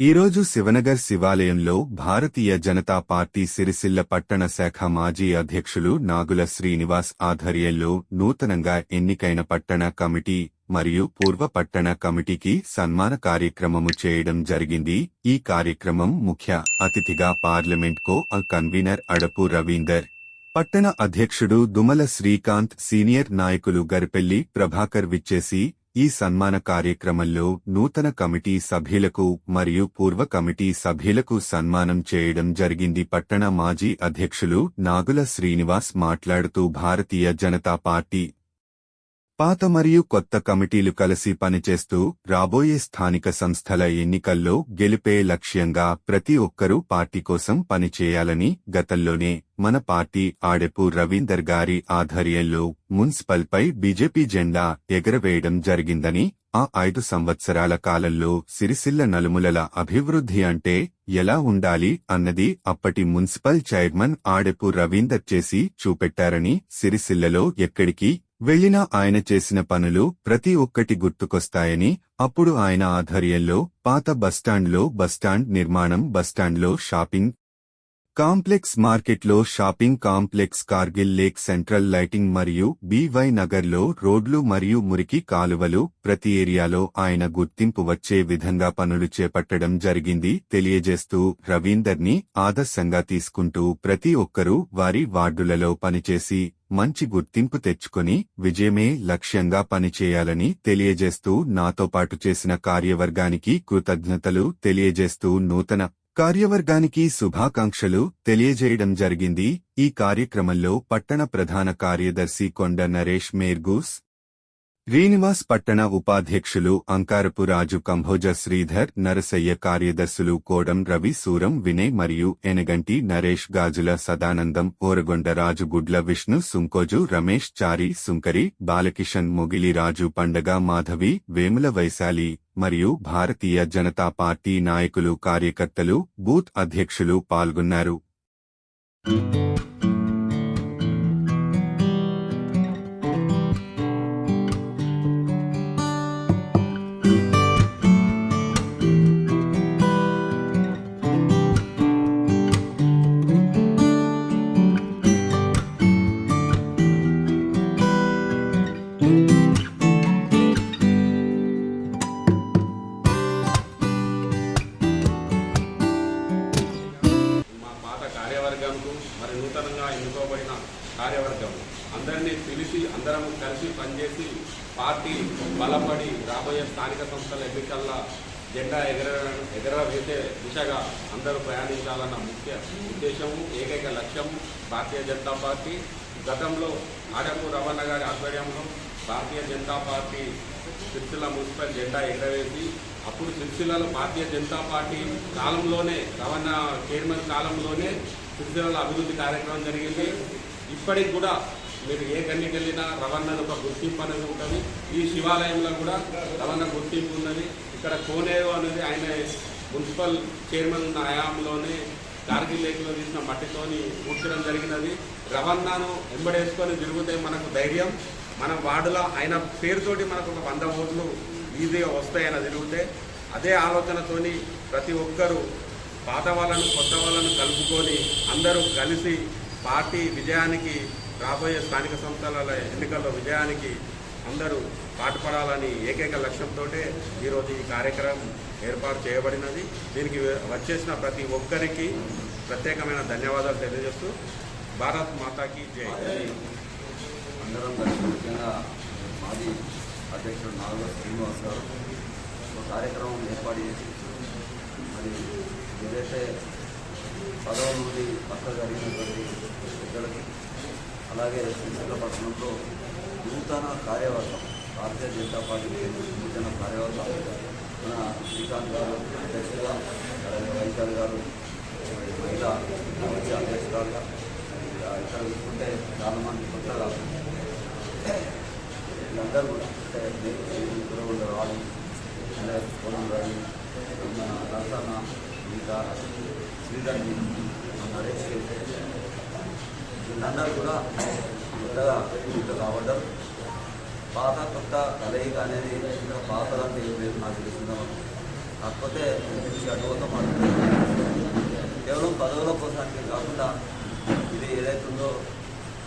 ఈరోజు శివనగర్ శివాలయంలో భారతీయ జనతా పార్టీ సిరిసిల్ల పట్టణ శాఖ మాజీ అధ్యక్షులు నాగుల శ్రీనివాస్ ఆధ్వర్యంలో నూతనంగా ఎన్నికైన పట్టణ కమిటీ మరియు పూర్వ పట్టణ కమిటీకి సన్మాన కార్యక్రమము చేయడం జరిగింది. ఈ కార్యక్రమం ముఖ్య అతిథిగా parliament co convener Adapu Ravinder పట్టణ అధ్యక్షుడు దుమల శ్రీకాంత్ సీనియర్ నాయకులు గరిపెల్లి ప్రభాకర్ విచ్చేసి ఈ సన్మాన కార్యక్రమంలో నూతన కమిటీ సభ్యులకు మరియు పూర్వ కమిటీ సభ్యులకు సన్మానం చేయడం జరిగింది. పట్టణ మాజీ అధ్యక్షులు నాగుల శ్రీనివాస్ మాట్లాడుతూ భారతీయ జనతా పార్టీ పాత మరియు కొత్త కమిటీలు కలిసి పనిచేస్తూ రాబోయే స్థానిక సంస్థల ఎన్నికల్లో గెలిపే లక్ష్యంగా ప్రతి ఒక్కరూ పార్టీ కోసం పనిచేయాలని గతంలోనే మన పార్టీ ఆడెపు రవీందర్ గారి ఆధ్వర్యంలో మున్సిపల్పై బీజేపీ జెండా ఎగరవేయడం జరిగిందని ఆ ఐదు సంవత్సరాల కాలంలో సిరిసిల్ల నలుములల అభివృద్ధి అంటే ఎలా ఉండాలి అన్నది అప్పటి మున్సిపల్ చైర్మన్ ఆడెపు రవీందర్ చేసి చూపెట్టారని సిరిసిల్లలో ఎక్కడికి వెళ్ళినా ఆయన చేసిన పనులు ప్రతి ఒక్కటి గుర్తుకొస్తాయని అప్పుడు ఆయన ఆధ్వర్యంలో పాత బస్టాండ్లో బస్టాండ్ నిర్మాణం బస్టాండ్లో షాపింగ్ కాంప్లెక్స్ మార్కెట్లో shopping complex Kargil lake central lighting మరియు బీవై నగర్లో రోడ్లు మరియు మురికి కాలువలు ప్రతి ఏరియాలో ఆయన గుర్తింపు వచ్చే విధంగా పనులు చేపట్టడం జరిగింది తెలియజేస్తూ రవీందర్ని ఆదర్శంగా తీసుకుంటూ ప్రతి ఒక్కరూ వారి వార్డులలో పనిచేసి మంచి గుర్తింపు తెచ్చుకొని విజయమే లక్ష్యంగా పనిచేయాలని తెలియజేస్తూ నాతో పాటు చేసిన కార్యవర్గానికి కృతజ్ఞతలు తెలియజేస్తూ నూతన కార్యవర్గానికి శుభాకాంక్షలు తెలియజేయడం జరిగింది. ఈ కార్యక్రమంలో పట్టణ ప్రధాన కార్యదర్శి కొండ నరేష్ మేర్గూస్ శ్రీనివాస్ పట్టణ ఉపాధ్యక్షులు అంకారపు రాజు కంభోజ శ్రీధర్ నరసయ్య కార్యదర్శులు కోడం రవి సూరం వినయ్ మరియు ఎనగంటి నరేష్ గాజుల సదానందం ఓరగొండ రాజు గుడ్ల విష్ణు సుంకోజు రమేష్ చారి సుంకరి బాలకిషన్ మొగిలి రాజు పండగ మాధవి వేముల వైశాలి మరియు భారతీయ జనతా పార్టీ నాయకులు కార్యకర్తలు బూత్ అధ్యక్షులు పాల్గొన్నారు. నూతనంగా ఎన్నుకోబడిన కార్యవర్గం. అందరినీ పిలిచి అందరం కలిసి పనిచేసి పార్టీ బలపడి రాబోయే స్థానిక సంస్థల ఎన్నికల్లో జెండా ఎగర ఎగరవేసే దిశగా అందరూ ప్రయాణించాలన్న ముఖ్య ఉద్దేశము ఏకైక లక్ష్యం భారతీయ జనతా పార్టీ. గతంలో ఆడపు రమణ గారి ఆధ్వర్యంలో భారతీయ జనతా పార్టీ సిరిసిల్ల మున్సిపల్ జెండా ఎగరవేసి అప్పుడు సిరిసిల్లలో భారతీయ జనతా పార్టీ కాలంలోనే రవాణా చైర్మన్ కాలంలోనే సిరిసిల్లలో అభివృద్ధి కార్యక్రమం జరిగింది. ఇప్పటికి కూడా మీరు ఏ గన్నికి వెళ్ళినా రవాణాది ఒక గుర్తింపు అనేది ఉంటుంది. ఈ శివాలయంలో కూడా రవాణా గుర్తింపు ఉన్నది. ఇక్కడ కోనేరు అనేది ఆయన మున్సిపల్ చైర్మన్ ఉన్న హయాంలోనే కార్గిల్ లేక్లో తీసిన మట్టితోని కూర్చడం జరిగినది. రవాణాను వెంబడేసుకొని తిరిగితే మనకు ధైర్యం. మన వార్డులో ఆయన పేరుతోటి మనకు ఒక వంద ఓట్లు ఈజీగా వస్తాయని తిరిగితే. అదే ఆలోచనతోని ప్రతి ఒక్కరూ పాత వాళ్ళను కొత్త వాళ్ళను కలుపుకొని అందరూ కలిసి పార్టీ విజయానికి రాబోయే స్థానిక సంస్థల ఎన్నికల్లో విజయానికి అందరూ పాటుపడాలని ఏకైక లక్ష్యంతో ఈరోజు ఈ కార్యక్రమం ఏర్పాటు చేయబడినది. దీనికి వచ్చేసిన ప్రతి ఒక్కరికి ప్రత్యేకమైన ధన్యవాదాలు తెలియజేస్తూ భారత్ మాతాకి జై. అందరం ముఖ్యంగా మాజీ అధ్యక్షుడు నాలుగో శ్రీనివాస్ గారు కార్యక్రమం ఏర్పాటు చేసి మరి ఏదైతే పదవ నుండి పక్క జరిగినటువంటి పెద్దలకి అలాగే శ్రీశైల నూతన కార్యవర్గం భారతీయ జనతా పార్టీ నూతన కార్యవర్గం మన శ్రీకాంత్ గారు అధ్యక్షులుగా అలాగే వైశాల్ గారు మరి మహిళా కమిటీ అధ్యక్షురాలుగా ఇక్కడ చూసుకుంటే చాలా మంది కొత్తగా వీళ్ళందరూ కూడా అంటే నేను కూడా ఉండరు వాళ్ళు. అంటే పొలం రాని మన రసన ఇంకా శ్రీధర్ నరేష్ వీళ్ళందరూ కూడా కొత్తగా ఇంట్లో కావడం పాత కొత్త కలయిక అనేది ఇంకా పాతలంటే ఏం లేదు నాకు తెలుసుకుందాం కాకపోతే నుంచి అడ్డుకోవడం కేవలం పదవుల కోసానికి కాకుండా ఇది ఏదైతుందో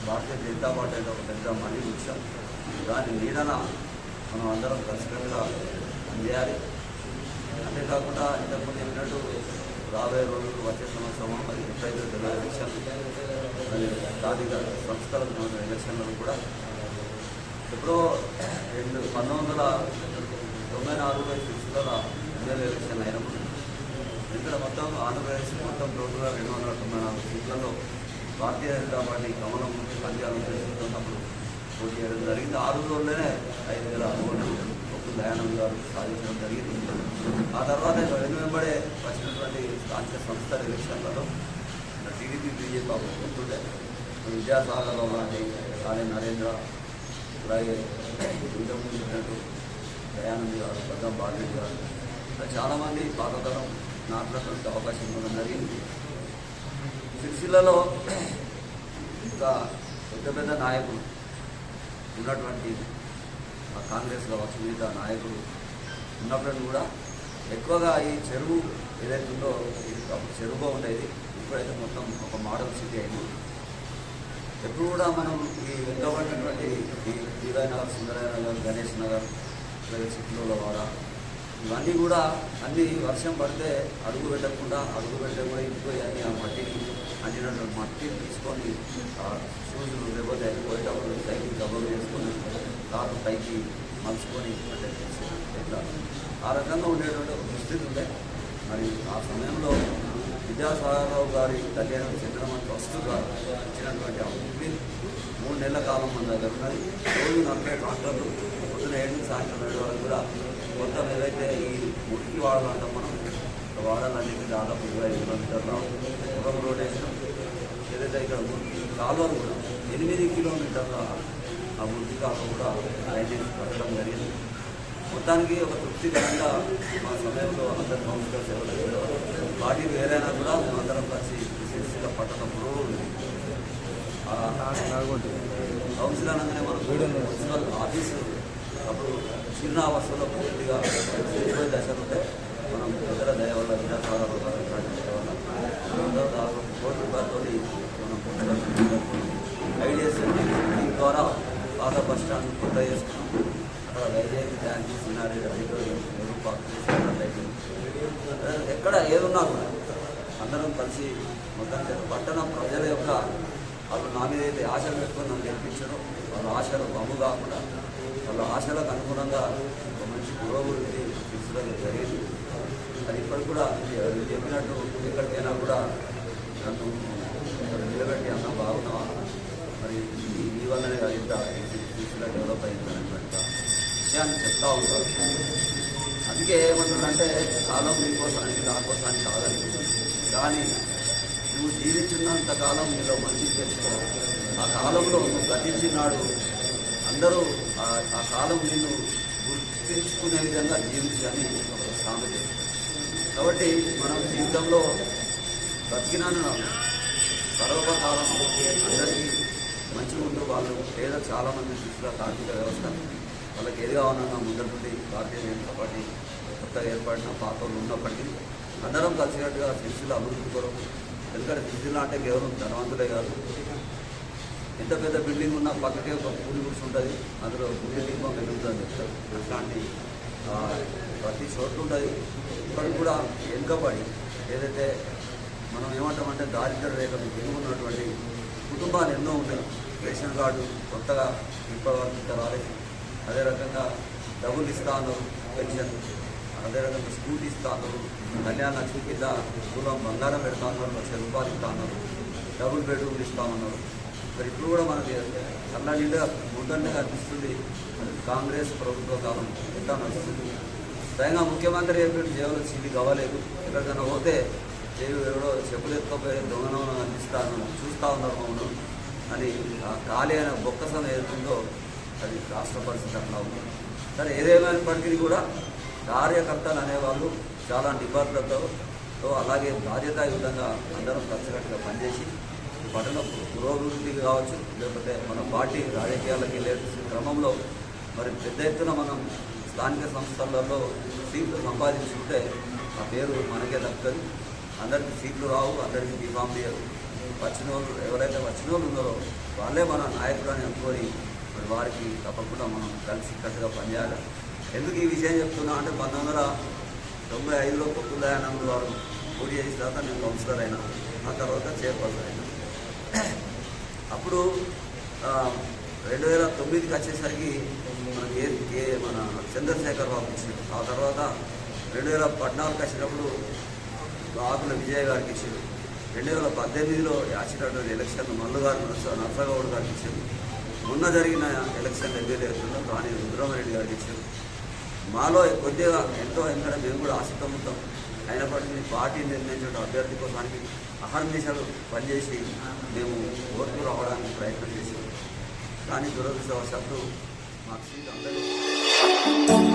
భారతీయ జనతా పార్టీ అంటే ఒక పెద్ద మళ్ళీ విషయం. దాని నీడన మనం అందరం కలిసికట్టుగా పనిచేయాలి అంతేకాకుండా ఇంతకుముందు చెప్పినట్టు రాబోయే రోజులు వచ్చే సంవత్సరం మరి ఎప్పుడైతే తెలియదు ఎలక్షన్ మరి స్థానిక సంస్థలకు ఎలక్షన్లను కూడా ఎప్పుడో రెండు పంతొమ్మిది వందల తొంభై నాలుగులో సిక్స్లో ఎమ్మెల్యే ఎలక్షన్ అయినప్పుడు ఇక్కడ మొత్తం ఆంధ్రప్రదేశ్ మొత్తం టోటల్గా రెండు వందల తొంభై నాలుగు సీట్లలో భారతీయ జనతా పార్టీ కమలం పంజాబ్ చేస్తున్నప్పుడు పోటీ చేయడం జరిగింది. ఆరు రోజుల్లోనే ఐదు వేల ఓట్లు దయానంద్ గారు సాధించడం జరిగింది. ఆ తర్వాత రెండు వెంబడే వచ్చినటువంటి స్థానిక సంస్థల ఎలక్షన్లలో టీడీపీ బీజేపీ అప్పుడు విద్యాసాగర్ విద్యాసాగర్లో లాంటి కాళీ నరేంద్ర అలాగే ఇంతకుముందు చెప్పినట్టు దయానంద్ గారు పెద్దం బాలరెడ్డి గారు ఇలా చాలామంది పాతతరం నాటినటువంటి అవకాశం ఇవ్వడం జరిగింది. సిరిసిల్లలో ఇంకా పెద్ద పెద్ద నాయకులు ఉన్నటువంటి కాంగ్రెస్ కావచ్చు మిగతా నాయకులు ఉన్నప్పుడు కూడా ఎక్కువగా ఈ చెరువు ఏదైతే ఉందో ఇది అప్పుడు చెరువుగా ఉండేది. ఇప్పుడైతే మొత్తం ఒక మోడల్ సిటీ అయింది. ఎప్పుడు కూడా మనం ఈ వెనుకబడినటువంటి ఈ దీవాయి నగర్ సుందరయ్య నగర్ గణేష్ నగర్ అలాగే చిట్లూల వాడ ఇవన్నీ కూడా అన్ని వర్షం పడితే అడుగు పెట్టకుండా అడుగు పెట్టే కూడా ఇంటిపోయి అన్ని ఆ మట్టిని అంటినటువంటి మట్టిని తీసుకొని ఆ షూజులు లేకపోతే పోయేటప్పుడు సైకిల్ కబుర్లు చేసుకొని కాపు పైకి మలుచుకొని ఇట్లా ఆ రకంగా ఉండేటువంటి ఒక దుస్థితి ఉండే. మరి ఆ సమయంలో విద్యాసాగరరావు గారి కళ్యాణం చెందడం ట్రస్ట్ గారు ఇచ్చినటువంటి ఆ ఉప్పు మూడు నెలల కాలం మన దగ్గర ఉన్నది. రోజు నలభై డాక్టర్లు పొద్దున ఏడు నుంచి సాయంత్రం ఏడు వరకు కూడా మొత్తం ఏదైతే ఈ మురికి వాడాలంటే మనం వాడాలనేది దాదాపు ఇరవై కిలోమీటర్లు కిలోమీటర్ల రోడ్ వేసినాం ఏదైతే ఇక్కడ కాలువలు కూడా ఎనిమిది కిలోమీటర్ల అభివృద్ధి మురికి కూడా లైటింగ్ పెట్టడం జరిగింది. మొత్తానికి ఒక తృప్తికరంగా మా సమయంలో అందరు కౌన్సిలర్స్ ఎవరైతే పార్టీ వేరైనా కూడా అందరం కలిసి విశేషంగా పట్టణ కౌన్సిల్ అనగానే మనం మున్సిపల్ ఆఫీసు. అప్పుడు చిరునావాసంలో పూర్తిగా ఇరవై దశలు ఉంటే మనం ఇతర దయ వల్ల విధాసాల వల్ల దాదాపు కోటి రూపాయలతో మనం ఐడియాస్ దీని ద్వారా పాత బస్ స్టాండ్ కొత్త చేస్తున్నాం. అక్కడ Vizag tank scenery Nehru park ఎక్కడ ఏదున్నా కూడా అందరం కలిసి మొత్తానికి పట్టణ ప్రజల యొక్క వాళ్ళు నా మీద అయితే ఆశలు పెట్టుకొని నన్ను గెలిపించడం వాళ్ళ ఆశలు బొమ్ము కాకుండా వాళ్ళ ఆశలకు అనుగుణంగా ఒక మంచి పురోభివృద్ధి తీసుకోవడం జరిగింది. అది ఇప్పటికి కూడా చెప్పినట్టు ఎక్కడికైనా కూడా నన్ను ఇక్కడ నిలబెట్టి అన్న బాగున్నావా మరి ఈ ఈ వల్లనే కాదు ఇంత తీసుకురా డెవలప్ అయిందనేటువంటి విషయాన్ని చెప్తా ఉంటారు. అందుకే ఏమంటుందంటే కాలం మీకోసానికి దానికోసానికి కాదని. కానీ నువ్వు జీవించినంత కాలం నీలో మంచి తెలుసుకో ఆ కాలంలో నువ్వు గతించినాడు అందరూ ఆ కాలం నిన్ను గుర్తించుకునే విధంగా జీవించని ఒక సామెత. కాబట్టి మనం జీవితంలో బతికినాను సర్వకాలం అందరికీ మంచిగా ఉంటూ వాళ్ళు పేద చాలామంది తీసుకురా ఆర్థిక వ్యవస్థ. వాళ్ళకి ఏది కావాలన్నా ముందర భారతీయ జనతా పార్టీ కొత్తగా ఏర్పడిన పాత్రలు ఉన్నప్పటికీ అందరం కలిసినట్టుగా సిరిసిల్ల అభివృద్ధి కొరకు ఎందుకంటే సిరిసిల్ల అంటే కేవలం ధనవంతులే కాదు. ఎంత పెద్ద బిల్డింగ్ ఉన్నా పక్కకే ఒక పూలి గుడిసి ఉంటుంది. అందులో గుడి దీపం వెలుగుతుంది. చెప్తారు అట్లాంటి ప్రతి చోట్ల ఉంటుంది. ఇప్పటికి కూడా వెనుకబడి ఏదైతే మనం ఏమంటామంటే దారిద్ర రేఖను తిరుగున్నటువంటి ఉన్నటువంటి కుటుంబాలు ఎన్నో ఉన్నాయి. రేషన్ కార్డు కొత్తగా ఇప్పటివరకు ఇంకా రాలేదు. అదే రకంగా డబ్బులు ఇస్తా పెన్షన్ అదే రకంగా స్కూటీ ఇస్తా ఉన్నారు కళ్యాణ లక్ష్మి కింద దూరం బంగారం పెడతా ఉన్నారు లక్ష రూపాయలు ఇస్తా డబుల్ బెడ్రూమ్లు ఇస్తామన్నారు. మరి ఇప్పుడు కూడా మనకి కళ్ళ నిండా ముందరనే అనిపిస్తుంది కాంగ్రెస్ ప్రభుత్వ కాలం ఎంత నడుస్తుంది? స్వయంగా ముఖ్యమంత్రి చెప్పిన జేబులో ఇది కావలేదు ఎక్కడికైనా పోతే జేబు ఎవడో చెప్పులు ఎత్తుకపోయి అందిస్తాను అనిపిస్తాను చూస్తూ ఉన్నారు మమ్మల్ని. అని ఆ ఖాళీ అయిన బొక్కసం ఏదైతుందో అది రాష్ట్ర పరిస్థితి అట్లా ఉంది. కానీ ఏదేమైనప్పటికీ కూడా కార్యకర్తలు అనేవాళ్ళు చాలా నిబద్ధతతో తో అలాగే బాధ్యతాయుతంగా అందరం కలిసికట్టుగా పనిచేసి పట్టణ పురోభివృద్ధికి కావచ్చు లేకపోతే మన పార్టీ రాజకీయాలకి వెళ్ళే క్రమంలో మరి పెద్ద ఎత్తున మనం స్థానిక సంస్థలలో సీట్లు సంపాదించుకుంటే ఆ పేరు మనకే దక్కుతుంది. అందరికీ సీట్లు రావు అందరికీ బీఫామ్ చేయరు. వచ్చిన వాళ్ళు ఎవరైతే వచ్చిన వాళ్ళు ఉన్నారో వాళ్ళే మన నాయకులు అని అనుకొని మరి వారికి తప్పకుండా మనం కలిసి కట్టుగా పనిచేయాలి. ఎందుకు ఈ విషయం చెప్తున్నా అంటే పంతొమ్మిది వందల తొంభై ఐదులో కొత్త దయానంద్ గారు పోటీ చేసిన తర్వాత నేను కౌన్సిలర్ అయినా ఆ తర్వాత చైర్పర్సన్ అయినా. అప్పుడు రెండు వేల తొమ్మిదికి వచ్చేసరికి మన ఏ ఏ మన చంద్రశేఖర్ బాబు ఇచ్చిండు ఆ తర్వాత రెండు వేల పద్నాలుగుకి వచ్చినప్పుడు ఆకుల విజయ్ గారికి ఇచ్చిండు. రెండు వేల పద్దెనిమిదిలో యాచినటువంటి ఎలక్షన్ మల్లు గారు నర్స నర్సగౌడ్ గారికి ఇచ్చిండు. మొన్న జరిగిన ఎలక్షన్ ఏదైతే అవుతుందో కానీ రుద్రమరెడ్డి గారు గెలిచారు మాలో కొద్దిగా ఎంతో ఎందుకంటే మేము కూడా ఆసక్తమవుతాం ఉంటాం. అయినప్పటికీ పార్టీ నిర్ణయించిన అభ్యర్థి కోసానికి అహర్నిశలు పనిచేసి మేము ఓట్లు రావడానికి ప్రయత్నం చేసాం కానీ దురదృష్టవశాత్తు మాకు సీట్ అందరూ